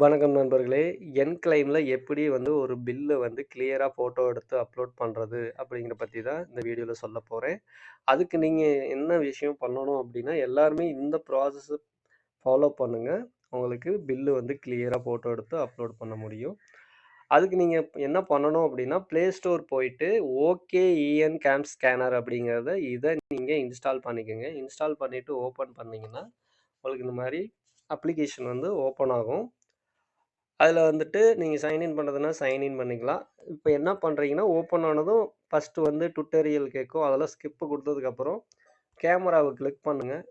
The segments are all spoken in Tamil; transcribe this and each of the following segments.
வணக்கம் நண்பர்களே. என் கிளைமில் எப்படி வந்து ஒரு பில்லை வந்து கிளியராக ஃபோட்டோ எடுத்து அப்லோட் பண்ணுறது அப்படிங்கிற பற்றி தான் இந்த வீடியோவில் சொல்லப் போகிறேன் அதுக்கு நீங்கள் என்ன விஷயம் பண்ணணும் அப்படின்னா, எல்லாருமே இந்த ப்ராசஸ ஃபாலோ பண்ணுங்கள் உங்களுக்கு பில்லு வந்து கிளியராக ஃபோட்டோ எடுத்து அப்லோட் பண்ண முடியும். அதுக்கு நீங்கள் என்ன பண்ணணும் அப்படின்னா, ப்ளே ஸ்டோர் போயிட்டு ஓகே இஎன் கேம் ஸ்கேனர் அப்படிங்கிறத இதை நீங்கள் இன்ஸ்டால் பண்ணிக்கங்க. இன்ஸ்டால் பண்ணிவிட்டு ஓப்பன் பண்ணிங்கன்னா உங்களுக்கு இந்த மாதிரி அப்ளிகேஷன் வந்து ஓப்பன் ஆகும். அதில் வந்துட்டு நீங்கள் சைன்இன் பண்ணுறதுனா சைன்இன் பண்ணிக்கலாம். இப்போ என்ன பண்ணுறீங்கன்னா ஓப்பன் ஆனதும் ஃபர்ஸ்ட்டு வந்து டுட்டோரியல் கேட்கும். அதெல்லாம் ஸ்கிப்பு கொடுத்ததுக்கப்புறம் கேமராவை கிளிக் பண்ணுங்கள்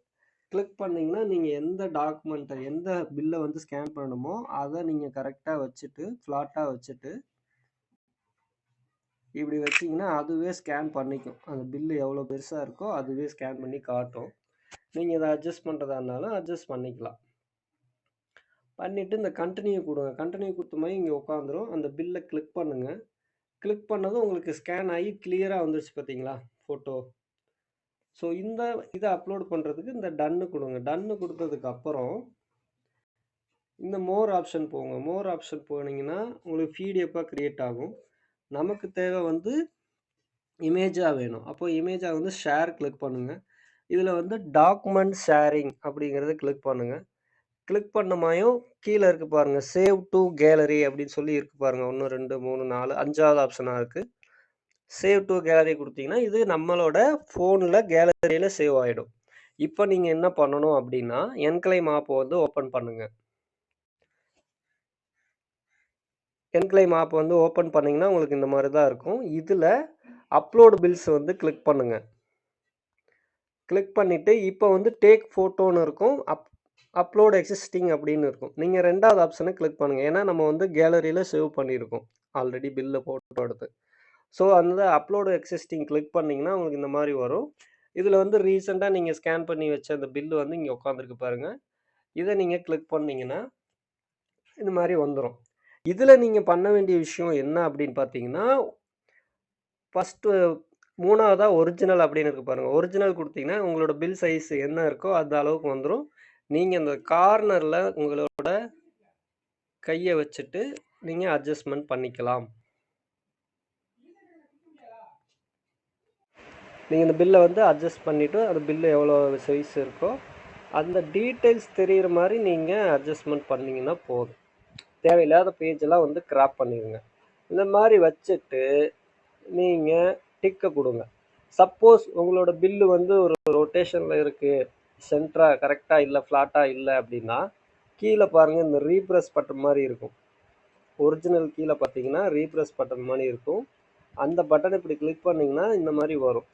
கிளிக் பண்ணிங்கன்னா நீங்கள் எந்த டாக்குமெண்ட்டை எந்த பில்லை வந்து ஸ்கேன் பண்ணணுமோ, அதை நீங்கள் கரெக்டாக வச்சுட்டு, ஃப்ளாட்டாக வச்சுட்டு இப்படி வச்சிங்கன்னா அதுவே ஸ்கேன் பண்ணிக்கும். அந்த பில்லு எவ்வளோ பெருசாக இருக்கோ, அதுவே ஸ்கேன் பண்ணி காட்டும். நீங்கள் இதை அட்ஜஸ்ட் பண்ணுறதா இருந்தாலும் அட்ஜஸ்ட் பண்ணிக்கலாம். பண்ணிவிட்டு இந்த கண்டினியூ கொடுங்க கண்டினியூ கொடுத்த மாதிரி இங்கே உட்காந்துரும். அந்த பில்லை கிளிக் பண்ணுங்கள் கிளிக் பண்ணதும் உங்களுக்கு ஸ்கேன் ஆகி கிளியராக வந்துருச்சு பார்த்தீங்களா? ஃபோட்டோ. ஸோ இந்த இதை அப்லோட் பண்ணுறதுக்கு இந்த டன்னு கொடுங்க டன்னு கொடுத்ததுக்கு அப்புறம் இந்த மோர் ஆப்ஷன் போங்க. மோர் ஆப்ஷன் போனீங்கன்னா, உங்களுக்கு பிடிஎஃபாக க்ரியேட் ஆகும். நமக்கு தேவை வந்து இமேஜாக வேணும். அப்போது இமேஜாக வந்து ஷேர் கிளிக் பண்ணுங்கள் இதில் வந்து டாக்குமெண்ட் ஷேரிங் அப்படிங்கிறத கிளிக் பண்ணுங்கள் கிளிக் பண்ணமாயும் கீழே இருக்கு பாருங்க. சேவ் டூ கேலரி அப்படின்னு சொல்லி இருக்கு பாருங்க. ஒன்று ரெண்டு மூணு நாலு அஞ்சாவது ஆப்ஷனாக இருக்கு. சேவ் டூ கேலரி கொடுத்தீங்கன்னா இது நம்மளோட ஃபோனில் கேலரியில் சேவ் ஆகிடும் இப்போ நீங்கள் என்ன பண்ணணும் அப்படின்னா, என்கிளைம் ஆப்பை வந்து ஓப்பன் பண்ணுங்க. என்கிளைம் ஆப் வந்து ஓப்பன் பண்ணிங்கன்னா உங்களுக்கு இந்த மாதிரி தான் இருக்கும். இதில் அப்லோடு பில்ஸ் வந்து கிளிக் பண்ணுங்கள் கிளிக் பண்ணிவிட்டு இப்போ வந்து டேக் ஃபோட்டோன்னு இருக்கும். அப் அப்லோட் எக்ஸிஸ்டிங் அப்படின்னு இருக்கும். நீங்கள் ரெண்டாவது ஆப்ஷனை கிளிக் பண்ணுங்கள் ஏன்னா, நம்ம வந்து கேலரியில் சேவ் பண்ணியிருக்கோம். ஆல்ரெடி பில்லை ஃபோட்டோ எடுத்து. ஸோ அந்த அப்லோடு எக்ஸிஸ்டிங் கிளிக் பண்ணிங்கன்னா உங்களுக்கு இந்த மாதிரி வரும். இதில் வந்து ரீசெண்டாக நீங்கள் ஸ்கேன் பண்ணி வச்ச அந்த பில்லு வந்து இங்கே உட்காந்துருக்கு பாருங்கள் இதை நீங்கள் கிளிக் பண்ணிங்கன்னா இந்த மாதிரி வந்துடும் இதில் நீங்கள் பண்ண வேண்டிய விஷயம் என்ன அப்படின்னு பார்த்தீங்கன்னா, ஃபர்ஸ்ட்டு மூணாவதாக ஒரிஜினல் அப்படின்னு இருக்கு பாருங்கள் ஒரிஜினல் கொடுத்தீங்கன்னா உங்களோட பில் சைஸ் என்ன இருக்கோ அந்த அளவுக்கு வந்துடும் நீங்கள் அந்த கார்னரில் உங்களோட கையை வச்சுட்டு நீங்கள் அட்ஜஸ்ட்மெண்ட் பண்ணிக்கலாம். நீங்கள் இந்த பில்லை வந்து அட்ஜஸ்ட் பண்ணிவிட்டு அந்த பில்லு எவ்வளோ சைஸ் இருக்கோ, அந்த டீட்டெயில்ஸ் தெரியிற மாதிரி நீங்கள் அட்ஜஸ்ட்மெண்ட் பண்ணீங்கன்னா போதும். தேவையில்லாத பேஜெல்லாம் வந்து கிராப் பண்ணிடுங்க இந்த மாதிரி வச்சுட்டு, நீங்கள் டிக்கை கொடுங்க சப்போஸ் உங்களோட பில்லு வந்து ஒரு ரொட்டேஷனில் இருக்குது சென்டரா கரெக்டாக இல்லை ஃப்ளாட்டாக இல்லை அப்படின்னா, கீழே பாருங்கள் இந்த ரீப்ரெஸ் பட்டன் மாதிரி இருக்கும். ஒரிஜினல் கீழே பார்த்தீங்கன்னா, ரீப்ரெஸ் பட்டன் மாதிரி இருக்கும். அந்த பட்டன் இப்படி கிளிக் பண்ணிங்கன்னா இந்த மாதிரி வரும்.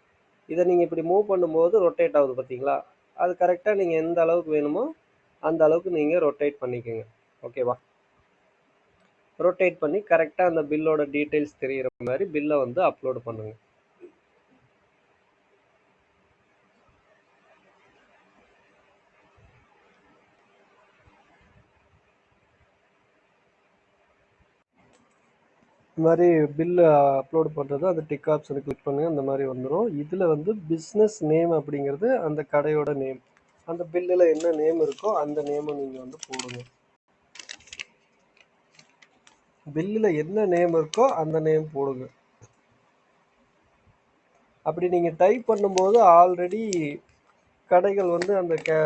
இதை நீங்கள் இப்படி மூவ் பண்ணும்போது ரொட்டேட் ஆகுது பார்த்தீங்களா? அது கரெக்டாக நீங்கள் எந்த அளவுக்கு வேணுமோ, அந்த அளவுக்கு நீங்கள் ரொட்டேட் பண்ணிக்கோங்க ஓகேவா? ரொட்டேட் பண்ணி கரெக்டாக அந்த பில்லோட டீட்டெயில்ஸ் தெரிகிற மாதிரி பில்லை வந்து அப்லோடு பண்ணுங்கள் இந்த மாதிரி பில்லு அப்லோட் பண்ணுறது அந்த டிக் ஆப்ஷனை கிளிக் பண்ணுங்கள் அந்த மாதிரி வந்துடும் இதில் வந்து பிஸ்னஸ் நேம் அப்படிங்கிறது அந்த கடையோட நேம். அந்த பில்லில் என்ன நேம் இருக்கோ, அந்த நேமை நீங்கள் வந்து போடுங்க. பில்லில் என்ன நேம் இருக்கோ, அந்த நேம் போடுங்க. அப்படி நீங்கள் டைப் பண்ணும்போது ஆல்ரெடி கடைகள் வந்து அந்த கே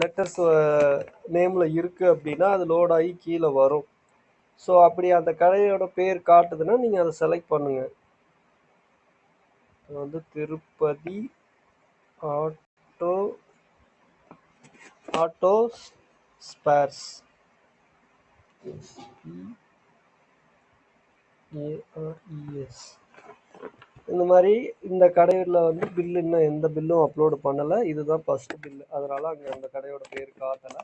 லெட்டர்ஸ் நேமில் இருக்குது அப்படின்னா, அது லோட் ஆகி கீழே வரும். ஸோ அப்படி அந்த கடையோட பேர் காட்டுதுன்னா, நீங்கள் அதை செலக்ட் பண்ணுங்க. வந்து Tirupati auto auto spares. ARES. இந்த மாதிரி இந்த கடையில் வந்து பில்லு இன்னும் எந்த பில்லும் அப்லோடு பண்ணலை இதுதான் ஃபஸ்ட்டு பில்லு அதனால் அங்கே அந்த கடையோட பேர் காட்டலை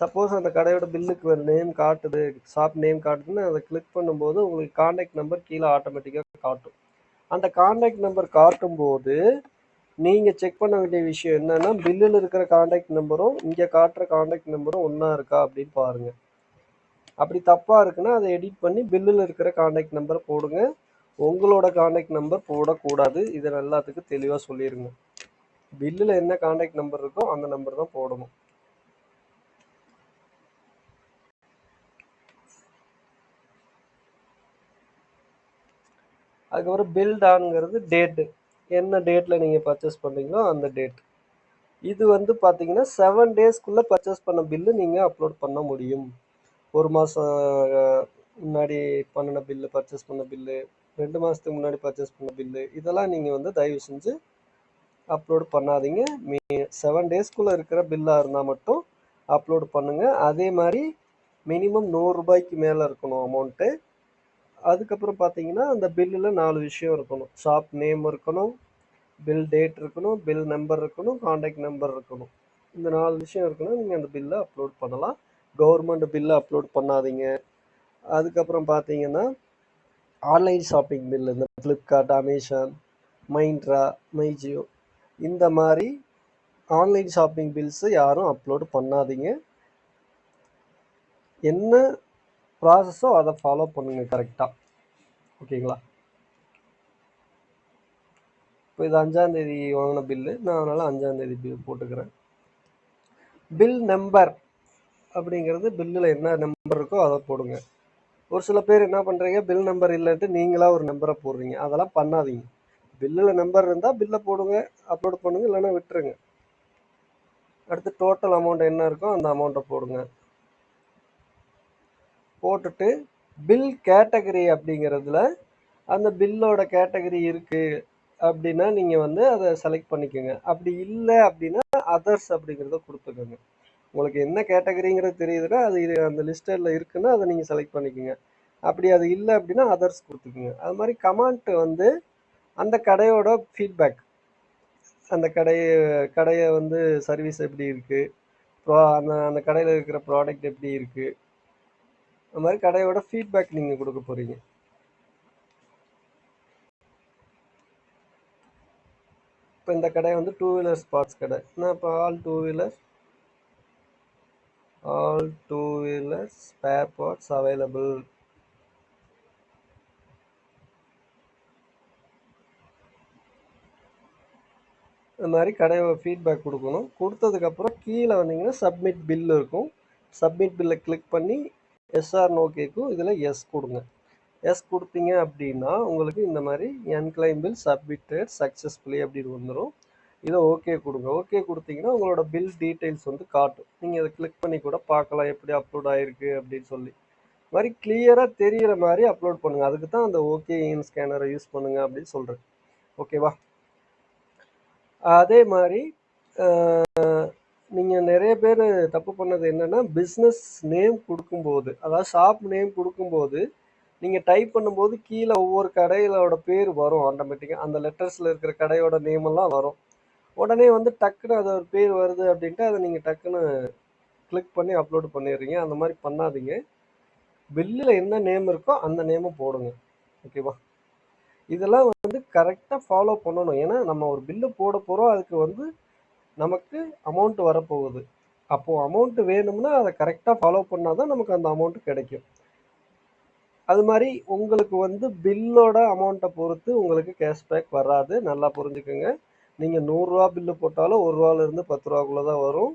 சப்போஸ் அந்த கடையோட பில்லுக்கு ஒரு நேம் காட்டுது, ஷாப் நேம் காட்டுதுன்னு அதை கிளிக் பண்ணும்போது உங்களுக்கு காண்டாக்ட் நம்பர் கீழே ஆட்டோமேட்டிக்காக காட்டும். அந்த காண்டாக்ட் நம்பர் காட்டும்போது, நீங்கள் செக் பண்ண வேண்டிய விஷயம் என்னன்னா, பில்லில் இருக்கிற காண்டாக்ட் நம்பரும், இங்கே காட்டுற காண்டாக்ட் நம்பரும் ஒன்றா இருக்கா அப்படின்னு பாருங்க. அப்படி தப்பாக இருக்குன்னா, அதை எடிட் பண்ணி பில்லில் இருக்கிற காண்டாக்ட் நம்பரை போடுங்க. உங்களோட காண்டாக்ட் நம்பர் போடக்கூடாது. இதை எல்லாத்துக்கும் தெளிவாக சொல்லிடுங்க பில்லில் என்ன காண்டாக்ட் நம்பர் இருக்கோ, அந்த நம்பர் தான் போடணும். அதுக்கப்புறம் பில் டான்ங்கிறது டேட்டு என்ன டேட்டில் நீங்கள் பர்ச்சேஸ் பண்ணுறீங்களோ அந்த டேட் இது வந்து பார்த்தீங்கன்னா செவன் டேஸ்க்குள்ளே பர்ச்சேஸ் பண்ண பில்லு நீங்கள் அப்லோட் பண்ண முடியும். ஒரு மாதம் முன்னாடி பண்ணின பில்லு பர்ச்சேஸ் பண்ண பில்லு ரெண்டு மாதத்துக்கு முன்னாடி பர்ச்சேஸ் பண்ண பில்லு இதெல்லாம் நீங்கள் வந்து தயவு செஞ்சு அப்லோட் பண்ணாதீங்க. மீ செவன் டேஸ்க்குள்ளே இருக்கிற பில்லாக இருந்தால் மட்டும் அப்லோட் பண்ணுங்கள் அதே மாதிரி மினிமம் நூறுரூபாய்க்கு மேலே இருக்கணும் அமௌண்ட்டு அதுக்கப்புறம் பார்த்தீங்கன்னா அந்த பில்லில் நாலு விஷயம் இருக்கணும். ஷாப் நேம் இருக்கணும் பில் டேட் இருக்கணும் பில் நம்பர் இருக்கணும் காண்டாக்ட் நம்பர் இருக்கணும். இந்த நாலு விஷயம் இருக்கணும் நீங்கள் அந்த பில்லை அப்லோட் பண்ணலாம். கவர்மெண்ட் பில்லை அப்லோட் பண்ணாதீங்க. அதுக்கப்புறம் பார்த்தீங்கன்னா ஆன்லைன் ஷாப்பிங் பில் இந்த ஃப்ளிப்கார்ட் அமேசான் மைண்ட்ரா மைஜியோ இந்த மாதிரி ஆன்லைன் ஷாப்பிங் பில்ஸு யாரும் அப்லோடு பண்ணாதீங்க. என்ன ப்ராசஸோ அதை ஃபாலோ பண்ணுங்கள் கரெக்டாக ஓகேங்களா? இப்போ இது அஞ்சாந்தேதி வாங்கின பில்லு நான் அதனால் அஞ்சாந்தேதி பில் போட்டுக்கிறேன். பில் நம்பர் அப்படிங்கிறது பில்லில் என்ன நம்பர் இருக்கோ அதை போடுங்க. ஒரு சில பேர் என்ன பண்ணுறீங்க பில் நம்பர் இல்லைன்ட்டு நீங்களாக ஒரு நம்பரை போடுறீங்க. அதெல்லாம் பண்ணாதீங்க. பில்லில் நம்பர் இருந்தால் பில்லை போடுங்க அப்லோட் பண்ணுங்கள் இல்லைன்னா விட்டுருங்க. அடுத்து டோட்டல் அமௌண்ட் என்ன இருக்கோ அந்த அமௌண்ட்டை போடுங்க. போட்டுட்டு பில் கேட்டகரி அப்படிங்கிறதுல அந்த பில்லோட கேட்டகரி இருக்குது அப்படின்னா நீங்கள் வந்து அதை செலக்ட் பண்ணிக்கோங்க. அப்படி இல்லை அப்படின்னா அதர்ஸ் அப்படிங்கிறத கொடுத்துக்கோங்க. உங்களுக்கு என்ன கேட்டகரிங்கிறது தெரியுதுன்னா அது இது அந்த லிஸ்ட்டில் இருக்குன்னா அதை நீங்கள் செலக்ட் பண்ணிக்கோங்க. அப்படி அது இல்லை அப்படின்னா அதர்ஸ் கொடுத்துக்குங்க. அது மாதிரி கமாண்ட் வந்து அந்த கடையோட ஃபீட்பேக் அந்த கடை கடையை வந்து சர்வீஸ் எப்படி இருக்குது ப்ரா அந்த அந்த கடையில் இருக்கிற ப்ராடக்ட் எப்படி இருக்குது அது மாதிரி கடையோட ஃபீட்பேக் நீங்கள் கொடுக்க போகிறீங்க இப்போ இந்த கடை வந்து டூ வீலர் ஸ்பாட்ஸ் கடை. நான் இப்போ all two wheeler all two wheeler spare parts available இந்த மாதிரி கடையோட ஃபீட்பேக் கொடுக்கணும். கொடுத்ததுக்கப்புறம் கீழே வந்தீங்கன்னா சப்மிட் பில் இருக்கும். சப்மிட் பில்லை கிளிக் பண்ணி எஸ்ஆர் நோ கேட்கும் இதில் எஸ் கொடுங்க. எஸ் கொடுத்தீங்க அப்படின்னா உங்களுக்கு இந்த மாதிரி என்க்ளைம் பில் சப்மிட்டட் சக்ஸஸ்ஃபுல்லி அப்படின்னு வந்துடும் இதை ஓகே கொடுங்க. ஓகே கொடுத்தீங்கன்னா உங்களோட பில் டீட்டெயில்ஸ் வந்து காட்டும். நீங்கள் இதை கிளிக் பண்ணி கூட பார்க்கலாம். எப்படி அப்லோட் ஆகிருக்கு அப்படின்னு சொல்லி. மாதிரி கிளியராக தெரிகிற மாதிரி அப்லோட் பண்ணுங்கள் அதுக்கு தான் அந்த ஓகே இன் ஸ்கேனரை யூஸ் பண்ணுங்கள் அப்படின்னு சொல்கிறேன் ஓகேவா அதே மாதிரி நீங்கள் நிறைய பேர் தப்பு பண்ணது என்னென்னா பிஸ்னஸ் நேம் கொடுக்கும்போது அதாவது ஷாப் நேம் கொடுக்கும்போது நீங்கள் டைப் பண்ணும்போது கீழே ஒவ்வொரு கடையிலோட பேர் வரும் ஆட்டோமேட்டிக்காக அந்த லெட்டர்ஸில் இருக்கிற கடையோட நேமெல்லாம் வரும். உடனே வந்து டக்குன்னு அது ஒரு பேர் வருது அப்படின்ட்டு அதை நீங்கள் டக்குன்னு கிளிக் பண்ணி அப்லோடு பண்ணிடுறீங்க. அந்த மாதிரி பண்ணாதீங்க. பில்லில் என்ன நேம் இருக்கோ அந்த நேமை போடுங்க. ஓகேவா இதெல்லாம் வந்து கரெக்டாக ஃபாலோ பண்ணணும். ஏன்னா நம்ம ஒரு பில்லு போட போகிறோம் அதுக்கு வந்து நமக்கு அமௌண்ட் வரப்போகுது. அப்போது அமௌண்ட்டு வேணும்னா அதை கரெக்டாக ஃபாலோ பண்ணால் தான் நமக்கு அந்த அமௌண்ட்டு கிடைக்கும். அது மாதிரி உங்களுக்கு வந்து பில்லோட அமௌண்ட்டை பொறுத்து உங்களுக்கு கேஷ்பேக் வராது. நல்லா புரிஞ்சுக்கோங்க. நீங்கள் நூறுரூவா பில்லு போட்டாலும் ஒரு ரூபாலேருந்து பத்து ரூபாக்குள்ளே தான் வரும்.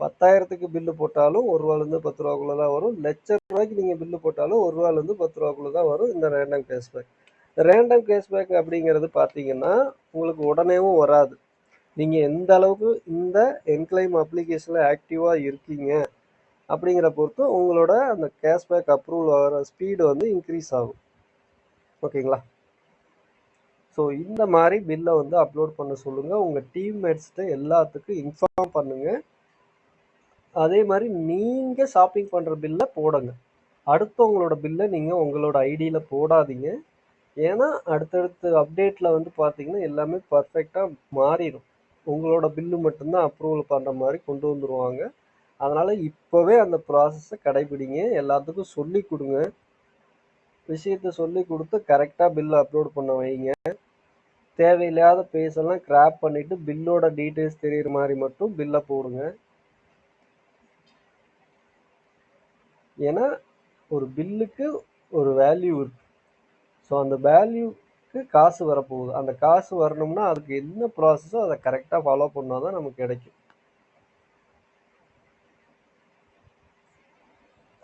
பத்தாயிரத்துக்கு பில்லு போட்டாலும் ஒரு ரூபாலேருந்து பத்து ரூபாக்குள்ளே தான் வரும். லட்ச ரூபாய்க்கு நீங்கள் பில்லு போட்டாலும் ஒரு ரூபாலேருந்து பத்து ரூபாக்குள்ளே தான் வரும். இந்த ரேண்டம் கேஷ்பேக் ரேண்டம் கேஷ்பேக் அப்படிங்கிறது பார்த்தீங்கன்னா உங்களுக்கு உடனேவும் வராது. நீங்கள் எந்த அளவுக்கு இந்த என்க்ளைம் அப்ளிகேஷனில் ஆக்டிவாக இருக்கீங்க அப்படிங்கிற பொறுத்து உங்களோட அந்த கேஷ்பேக் அப்ரூவல் ஆகிற ஸ்பீடு வந்து இன்க்ரீஸ் ஆகும். ஓகேங்களா? ஸோ இந்த மாதிரி பில்லை வந்து அப்லோட் பண்ண சொல்லுங்கள் உங்கள் டீம்மேட்ஸ்கிட்ட எல்லாத்துக்கும் இன்ஃபார்ம் பண்ணுங்கள் அதே மாதிரி நீங்கள் ஷாப்பிங் பண்ணுற பில்லை போடுங்க. அடுத்தவங்களோட பில்லை நீங்கள் உங்களோட ஐடியில் போடாதீங்க. ஏன்னா அடுத்தடுத்த அப்டேட்டில் வந்து பார்த்தீங்கன்னா எல்லாமே பர்ஃபெக்டாக மாறிடும். உங்களோட பில்லு மட்டும்தான் அப்ரூவல் பண்ணுற மாதிரி கொண்டு வந்துடுவாங்க அதனால் இப்போவே அந்த ப்ராசஸை கடைபிடிங்க. எல்லாத்துக்கும் சொல்லி கொடுங்க. விஷயத்த சொல்லி கொடுத்து கரெக்டாக பில்லு அப்லோட் பண்ண வைங்க. தேவையில்லாத பேஸெல்லாம் கிராப் பண்ணிவிட்டு பில்லோட டீட்டெயில்ஸ் தெரிகிற மாதிரி மட்டும் பில்லை போடுங்க. ஏன்னா ஒரு பில்லுக்கு ஒரு வேல்யூ இருக்குது ஸோ அந்த வேல்யூ நமக்கு காசு வரப்போகுது. அந்த காசு வரணும்னா அதுக்கு என்ன ப்ராசஸோ அதை கரெக்டாக ஃபாலோ பண்ணால் தான் நமக்கு கிடைக்கும்.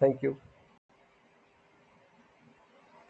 தேங்க்யூ